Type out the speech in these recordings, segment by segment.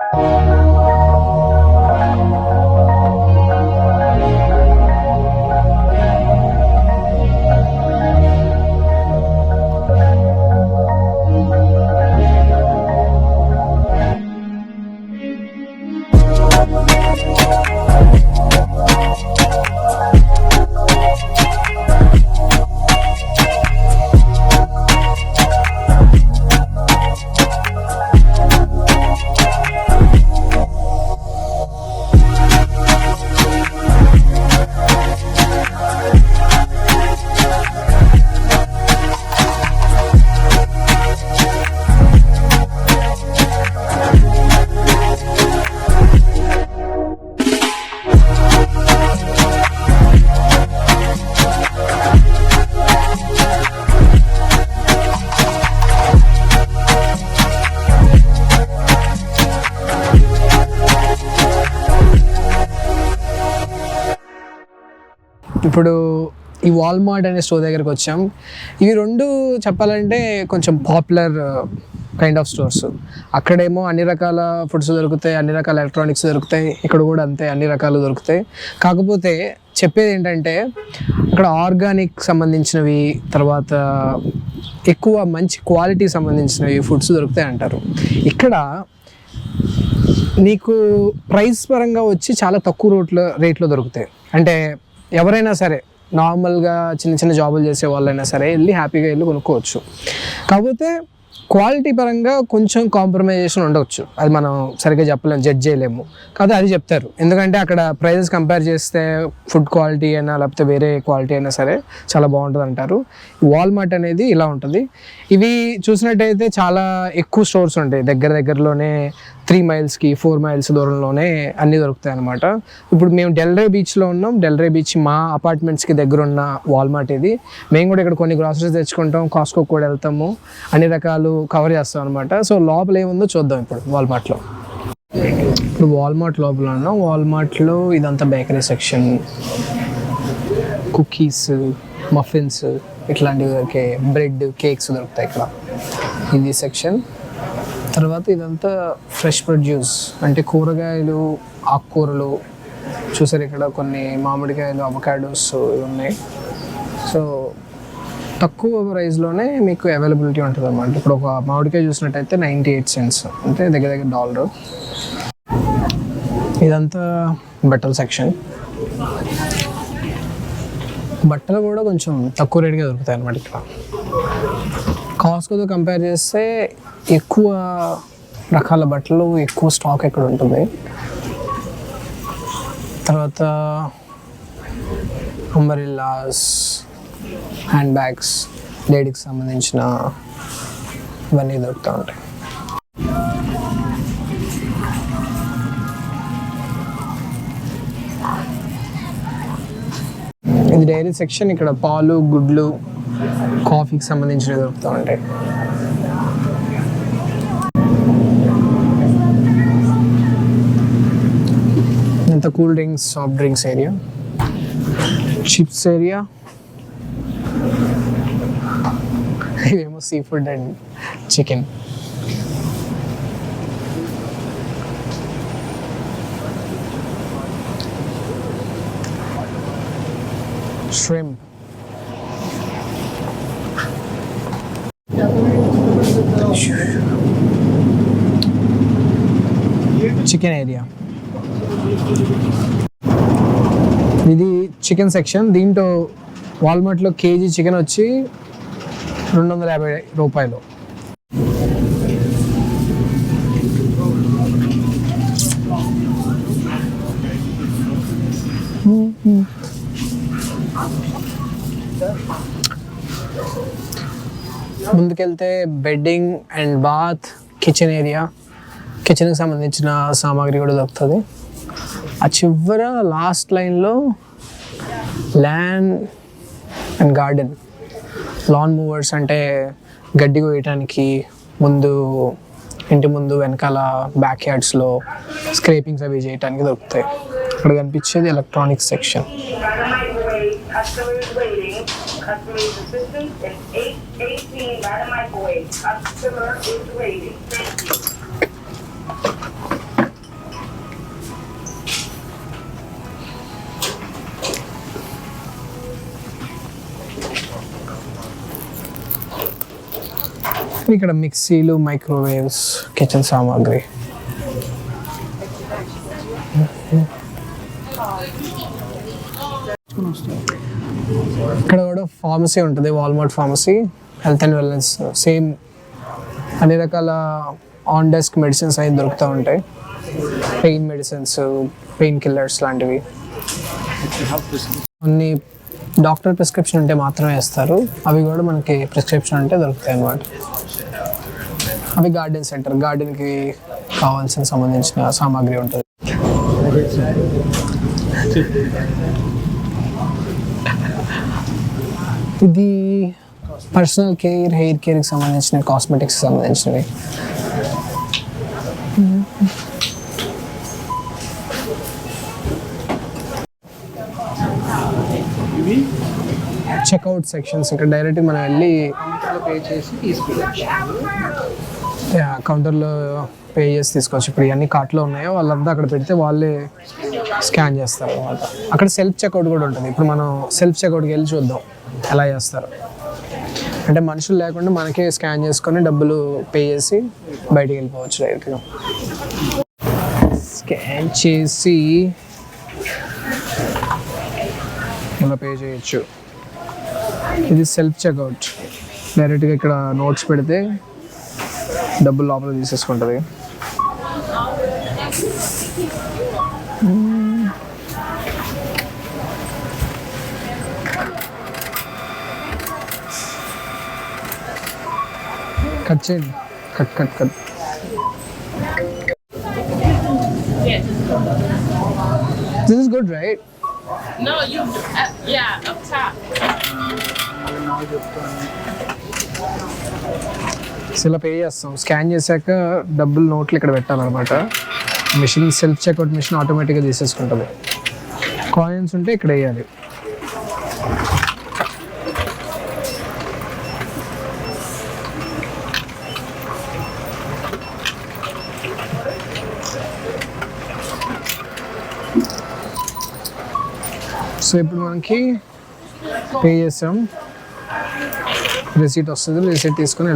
Oh, oh, ఇప్పుడు ఈ Walmart అనే స్టోర్ దగ్గరికి వచ్చాం. ఇవి రెండు చెప్పాలంటే కొంచెం పాపులర్ కైండ్ ఆఫ్ స్టోర్స్ అక్కడేమో అన్ని రకాల ఫుడ్స్ దొరుకుతాయి అన్ని రకాల ఎలక్ట్రానిక్స్ దొరుకుతాయి ఇక్కడ కూడా అంతే అన్ని రకాలు దొరుకుతాయి. కాకపోతే చెప్పేది ఏంటంటే అక్కడ ఆర్గానిక్ సంబంధించినవి తర్వాత ఎక్కువ మంచి క్వాలిటీ సంబంధించినవి ఫుడ్స్ దొరుకుతాయి అంటారు. ఇక్కడ నీకు ప్రైస్ పరంగా వచ్చి చాలా తక్కువ రేట్లో రేట్లో దొరుకుతాయి. అంటే ఎవరైనా సరే నార్మల్గా చిన్న చిన్న జాబులు చేసే వాళ్ళైనా సరే వెళ్ళి హ్యాపీగా వెళ్ళి కొనుక్కోవచ్చు. కాకపోతే క్వాలిటీ పరంగా కొంచెం కాంప్రమైజేషన్ ఉండవచ్చు. అది మనం సరిగ్గా చెప్పలేము జడ్జ్ చేయలేము. కాకపోతే అది చెప్తారు. ఎందుకంటే అక్కడ ప్రైజెస్ కంపేర్ చేస్తే ఫుడ్ క్వాలిటీ అయినా లేకపోతే వేరే క్వాలిటీ అయినా సరే చాలా బాగుంటుంది అంటారు. వాల్మార్ట్ అనేది ఇలా ఉంటుంది. ఇవి చూసినట్టయితే చాలా ఎక్కువ స్టోర్స్ ఉంటాయి. దగ్గర దగ్గరలోనే త్రీ మైల్స్కి ఫోర్ మైల్స్ దూరంలోనే అన్నీ దొరుకుతాయి అనమాట ఇప్పుడు మేము డెల్రే బీచ్లో ఉన్నాం. డెల్రే బీచ్ మా అపార్ట్మెంట్స్కి దగ్గర ఉన్న వాల్మార్ట్ ఇది. మేము కూడా ఇక్కడ కొన్ని గ్రాసరీస్ తెచ్చుకుంటాం. కాస్కో కూడా వెళ్తాము. అన్ని రకాలు కవర్ చేస్తాం అనమాట సో లోపల ఏముందో చూద్దాం ఇప్పుడు వాల్మార్ట్లో. ఇప్పుడు వాల్మార్ట్ లోపల ఉన్నాం. వాల్మార్ట్లో ఇదంతా బేకరీ సెక్షన్. కుకీస్ మఫిన్స్ ఇట్లాంటివి దొరికే బ్రెడ్ కేక్స్ దొరుకుతాయి ఇక్కడ. ఇది సెక్షన్. తర్వాత ఇదంతా ఫ్రెష్ ప్రొడ్యూస్ అంటే కూరగాయలు ఆకుకూరలు చూసారు ఇక్కడ కొన్ని మామిడికాయలు అవకాడోస్ ఇవి ఉన్నాయి. సో తక్కువ ప్రైస్లోనే మీకు అవైలబిలిటీ ఉంటుంది అనమాట ఇప్పుడు ఒక మామిడికాయ చూసినట్టయితే నైంటీ ఎయిట్ సెంట్స్ అంటే దగ్గర దగ్గర డాలర్ ఇదంతా బట్టల సెక్షన్ బట్టలు కూడా కొంచెం తక్కువ రేట్గా దొరుకుతాయి అనమాట ఇక్కడ. కాస్ట్తో కంపేర్ చేస్తే ఎక్కువ రకాల బట్టలు ఎక్కువ స్టాక్ ఇక్కడ ఉంటుంది? తర్వాత అంబరిల్లాస్ హ్యాండ్ బ్యాగ్స్ లేడీకి సంబంధించిన ఇవన్నీ దొరుకుతూ ఉంటాయి. ఇది డైరీ సెక్షన్ ఇక్కడ పాలు గుడ్లు కాఫీకి సంబంధించినవి దొరుకుతూ ఉంటాయి. ఇంత cool drinks soft drinks area. Chips area. ఇవేమో sea food and chicken. Shrimp. Chicken area ఇది చికెన్ సెక్షన్ దీంట్లో వాల్మార్ట్లో కేజీ చికెన్ వచ్చి రెండు వందల యాభై రూపాయలు. వెళ్తే bedding and bath kitchen area కిచెన్కి సంబంధించిన సామాగ్రి కూడా దొరుకుతుంది. ఆ చివర లాస్ట్ లైన్లో land and garden lawn mowers అంటే గడ్డి కోయటానికి ముందు ఇంటి ముందు వెనకాల బ్యాక్ యార్డ్స్లో స్క్రేపింగ్స్ అవి చేయడానికి దొరుకుతాయి. అక్కడ కనిపించేది electronics section customers waiting. Customer's assistance is eight eighteen Dynamite Wave. Customer is waiting. Thank you. ఇక్కడ మిక్సీలు మైక్రోవేవ్స్ కిచెన్ సామాగ్రి ఇక్కడ కూడా ఫార్మసీ ఉంటుంది Walmart pharmacy health and wellness same అన్ని రకాల ఆన్ డెస్క్ మెడిసిన్స్ అవి దొరుకుతూ ఉంటాయి. పెయిన్ మెడిసిన్స్ పెయిన్ కిల్లర్స్ లాంటివి. కొన్ని డాక్టర్ ప్రిస్క్రిప్షన్ ఉంటే మాత్రమే ఇస్తారు అవి కూడా మనకి ప్రిస్క్రిప్షన్ అంటే దొరుకుతాయి అన్నమాట. అవి గార్డెన్ సెంటర్ గార్డెన్కి కావాల్సిన సంబంధించిన సామాగ్రి ఉంటుంది. ఇది పర్సనల్ కేర్ హెయిర్ కేర్కి సంబంధించిన కాస్మెటిక్స్ సంబంధించినవి. చెక్అవుట్ సెక్షన్స్ ఇక్కడ డైరెక్ట్ మనం వెళ్ళి పే చేసి కౌంటర్లో పే చేసి తీసుకోవచ్చు. ఇప్పుడు ఇవన్నీ కార్ట్లో ఉన్నాయో వాళ్ళంతా అక్కడ పెడితే వాళ్ళే స్కాన్ చేస్తారు అనమాట అక్కడ సెల్ఫ్ చెక్అవుట్ కూడా ఉంటుంది. ఇప్పుడు మనం సెల్ఫ్ చెక్అవుట్కి వెళ్ళి చూద్దాం. ఎలా చేస్తారు? అంటే మనుషులు లేకుండా మనకే స్కాన్ చేసుకొని డబ్బులు పే చేసి బయటికి వెళ్ళిపోవచ్చు డైరెక్ట్గా. స్కాన్ చేసి ఇలా పే చేయొచ్చు. ఇది సెల్ఫ్ చెక్అవుట్. డైరెక్ట్గా ఇక్కడ నోట్స్ పెడితే డబ్బులు లోపల తీసేసుకుంటుంది. కట్ చేయండి. Cut cut cut. This is good right No, you. Uh, yeah, up top. ఇలా పే చేస్తాం. స్కాన్ చేశాక డబ్బులు నోట్లు ఇక్కడ పెట్టాలన్నమాట. మిషన్ సెల్ఫ్ చెక్అవుట్ మిషన్ ఆటోమేటిక్గా తీసేసుకుంటుంది. కాయిన్స్ ఉంటే ఇక్కడ వేయాలి. సో ఇప్పుడు మనకి పే చేసాం రిసీట్ వస్తుంది. రిసీట్ తీసుకొని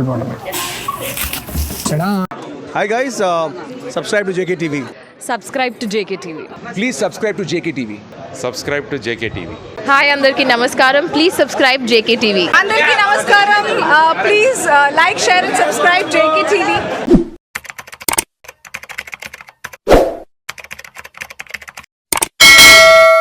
చడా. Hi guys, uh, subscribe to JKTV. Subscribe to JK TV Please subscribe to JKTV. subscribe to JKTV. Hi అందరికీ నమస్కారం. ప్లీజ్ సబ్స్క్రైబ్ జేకే టీవీ అందరికీ నమస్కారం. Please like share and subscribe JK TV